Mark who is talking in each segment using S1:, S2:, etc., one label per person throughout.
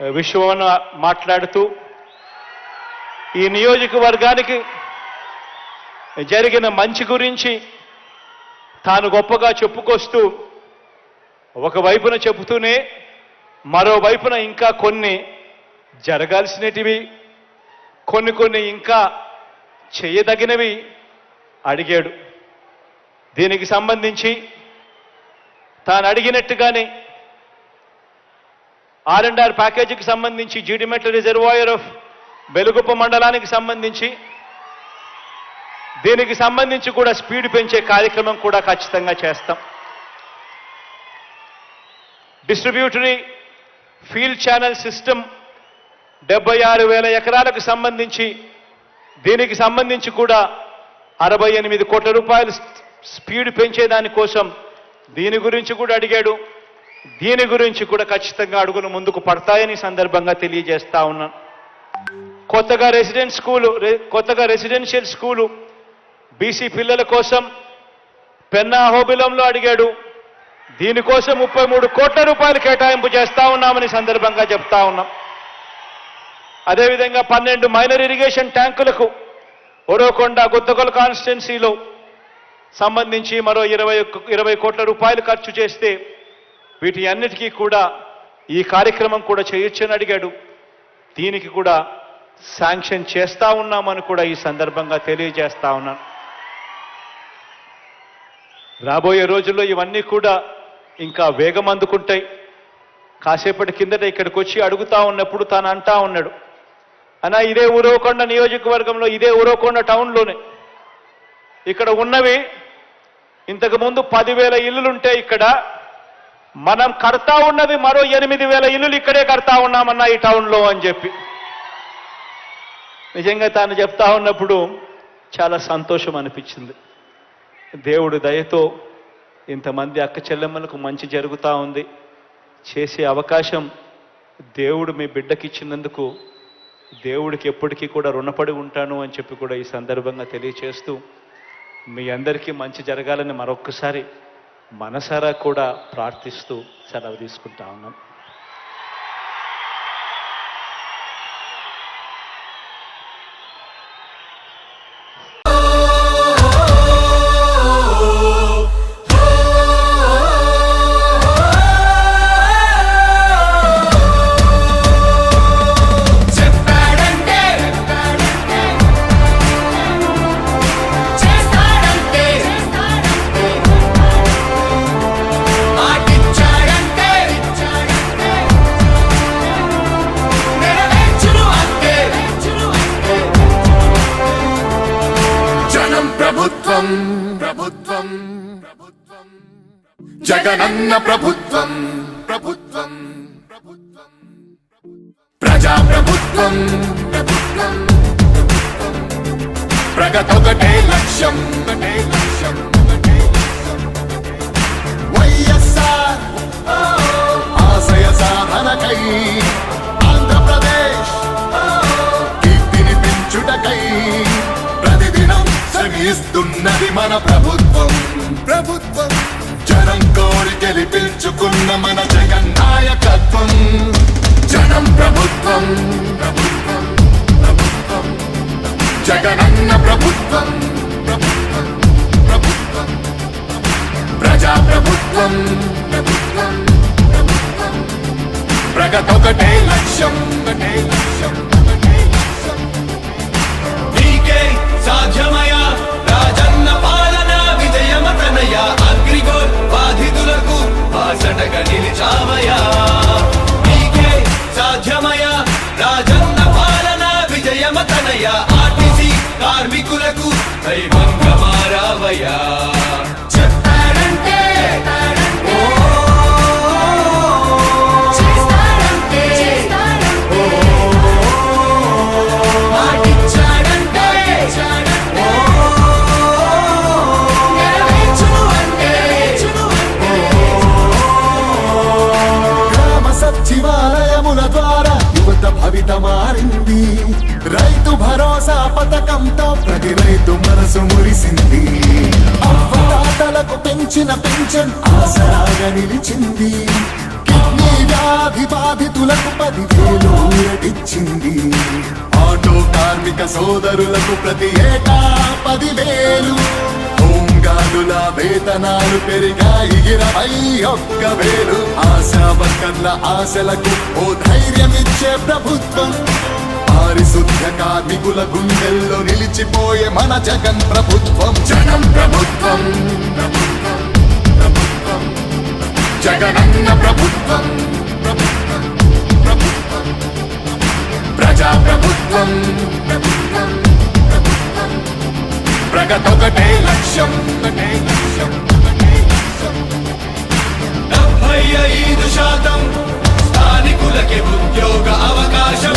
S1: విశ్వవన మాట్లాడుతూ ఈ నియోజకవర్గానికి జరిగిన మంచి గురించి తాను గొప్పగా చెప్పుకొస్తూ ఒకవైపున చెబుతూనే మరోవైపున ఇంకా కొన్ని జరగాల్సినటివి కొన్ని కొన్ని ఇంకా చేయదగినవి అడిగాడు. దీనికి సంబంధించి తాను అడిగినట్టుగానే ఆర్ అండ్ ఆర్ ప్యాకేజీకి సంబంధించి జీడిమెట్ల రిజర్వాయర్ ఆఫ్ బెలుగుప్ప మండలానికి సంబంధించి దీనికి సంబంధించి కూడా స్పీడ్ పెంచే కార్యక్రమం కూడా ఖచ్చితంగా చేస్తాం. డిస్ట్రిబ్యూటరీ ఫీల్డ్ ఛానల్ సిస్టమ్ డెబ్బై ఆరు వేల ఎకరాలకు సంబంధించి దీనికి సంబంధించి కూడా అరవై ఎనిమిది కోట్ల రూపాయలు స్పీడ్ పెంచేదానికోసం దీని గురించి కూడా అడిగాడు. దీని గురించి కూడా ఖచ్చితంగా అడుగులు ముందుకు పడతాయని సందర్భంగా తెలియజేస్తా ఉన్నాను కొత్తగా రెసిడెంట్ స్కూలు కొత్తగా రెసిడెన్షియల్ స్కూలు బీసీ పిల్లల కోసం పెన్నా హోబిలంలో అడిగాడు. దీనికోసం ముప్పై మూడు కోట్ల రూపాయలు కేటాయింపు చేస్తా ఉన్నామని సందర్భంగా చెప్తా ఉన్నాం. అదేవిధంగా పన్నెండు మైనర్ ఇరిగేషన్ ట్యాంకులకు ఒరోకొండ గుత్తగొల కాన్స్టిట్యున్సీలో సంబంధించి మరో ఇరవై ఇరవై కోట్ల రూపాయలు ఖర్చు చేస్తే వీటి అన్నిటికీ కూడా ఈ కార్యక్రమం కూడా చేయొచ్చని అడిగాడు. దీనికి కూడా శాంక్షన్ చేస్తా ఉన్నామని కూడా ఈ సందర్భంగా తెలియజేస్తా ఉన్నాను. రాబోయే రోజుల్లో ఇవన్నీ కూడా ఇంకా వేగం అందుకుంటాయి. కాసేపటి కిందట ఇక్కడికి వచ్చి అడుగుతా ఉన్నప్పుడు తాను అంటా ఉన్నాడు. అనా ఇదే ఊరవకొండ నియోజకవర్గంలో ఇదే ఊరవకొండ టౌన్లోనే. ఇక్కడ ఉన్నవి ఇంతకుముందు పదివేల ఇల్లులుంటే ఇక్కడ మనం కడతా ఉన్నవి మరో ఎనిమిది వేల ఇల్లులు ఇక్కడే కడతా ఉన్నామన్నా ఈ టౌన్లో అని చెప్పి. నిజంగా తాను చెప్తా ఉన్నప్పుడు చాలా సంతోషం అనిపించింది. దేవుడు దయతో ఇంతమంది అక్క చెల్లెమ్మలకు మంచి జరుగుతూ ఉంది. చేసే అవకాశం దేవుడు మీ బిడ్డకి ఇచ్చినందుకు దేవుడికి ఎప్పటికీ కూడా రుణపడి ఉంటాను అని చెప్పి కూడా ఈ సందర్భంగా తెలియచేస్తూ మీ అందరికీ మంచి జరగాలని మరొక్కసారి మనసారా కూడా ప్రార్థిస్తూ సెలవు తీసుకుంటా ఉన్నాం.
S2: జగనన్న ప్రభుత్వం ప్రభుత్వం ప్రభుత్వం. ప్రజా ప్రభుత్వం ప్రభుత్వం ప్రగతొకటే లక్ష్యం ఒకటే లక్ష్యం ఒకటే లక్ష్యం. వైఎస్ఆర్ ఆశయ సాధనకై ఆంధ్రప్రదేశ్ కీర్తిని పెంచుటకై ప్రతిదినం శ్రమిస్తున్నది మన ప్రభుత్వం ప్రభుత్వం. జనం కోరి గెలిపించుకున్న మన జగన్ నాయకత్వం. జనం ప్రభుత్వం ప్రభుత్వం ప్రభుత్వం జగనన్న ప్రభుత్వం ప్రభుత్వం ప్రభుత్వం ప్రజా ప్రభుత్వం ప్రభుత్వం ప్రభుత్వం. ప్రగతొకటే ఒకటే లక్ష్యం.
S3: రాజన్న పాలన విజయమతనయ ఆర్టీసీ కార్మికులకు దైవంగా
S4: యువత మారింది. రైతు భరోసా పథకంతో ప్రతి రైతు మనసు మురిసింది. అవ్వదాతలకు పెంచిన పెన్షన్ ఆసరాగా నిలిచింది. కిడ్నీ వ్యాధి బాధితులకు పదివేలు ఊరటిచ్చింది. ఆటో కార్మిక సోదరులకు ప్రతి ఏటా పదివేలు హోంగార్డుల వేతనాలు పెరిగాయి ఇరవై ఒక్క వేలు ఆశా వర్కర్ల ఆశలకు ఓ ధైర్యమిచ్చే ప్రభుత్వం పారిశుద్ధ కార్మికుల గుండెల్లో నిలిచిపోయే మన జగన్ ప్రభుత్వం జగన్ ప్రభుత్వం ప్రభుత్వం, జగనన్న ప్రభుత్వం ప్రభుత్వం, ప్రభుత్వం. ప్రజా ప్రభుత్వం, ప్రభుత్వం. జగతొకటే లక్ష్యం ఒకటే లక్ష్యం ఒకటే లక్ష్యం.
S3: డెబ్బై ఐదు శాతం స్థానికులకి ఉద్యోగ అవకాశం.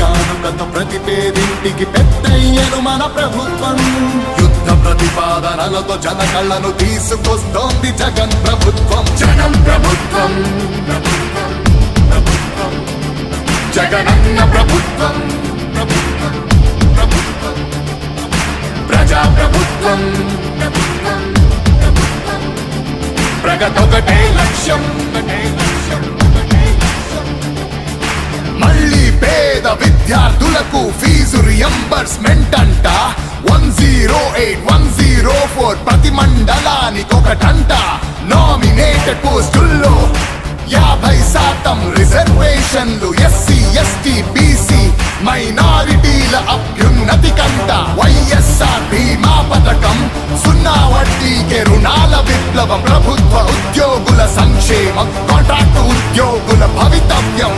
S4: కానుకతో ప్రతి పేదింటికి పెద్దయ్యను మన ప్రభుత్వం. యుద్ధ ప్రతిపాదనలతో జన కళ్ళను తీసుకొస్తోంది జగన్ ప్రభుత్వం. జగన్ ప్రభుత్వం జగనన్న ప్రభుత్వం ప్రజా ప్రభుత్వం ప్రభుత్వం ప్రగతొకటే లక్ష్యం ఒకటే లక్ష్యం. విద్యార్థులకు ఫీజు రియంబర్స్మెంట్ అంట. One zero eight one zero four ప్రతి మండలానికి ఒకటంట. నామినేటెడ్ పోస్టుల్లో యాభై శాతం రిజర్వేషన్లు ఎస్సీ ఎస్టీ బీసీ మైనారిటీల అభ్యున్నతి కంట వైఎస్ఆర్ బీమా పథకం సున్నా వడ్డీకే రుణాల విప్లవం ప్రభుత్వ ఉద్యోగుల సంక్షేమం కాంట్రాక్ట్ ఉద్యోగుల భవితవ్యం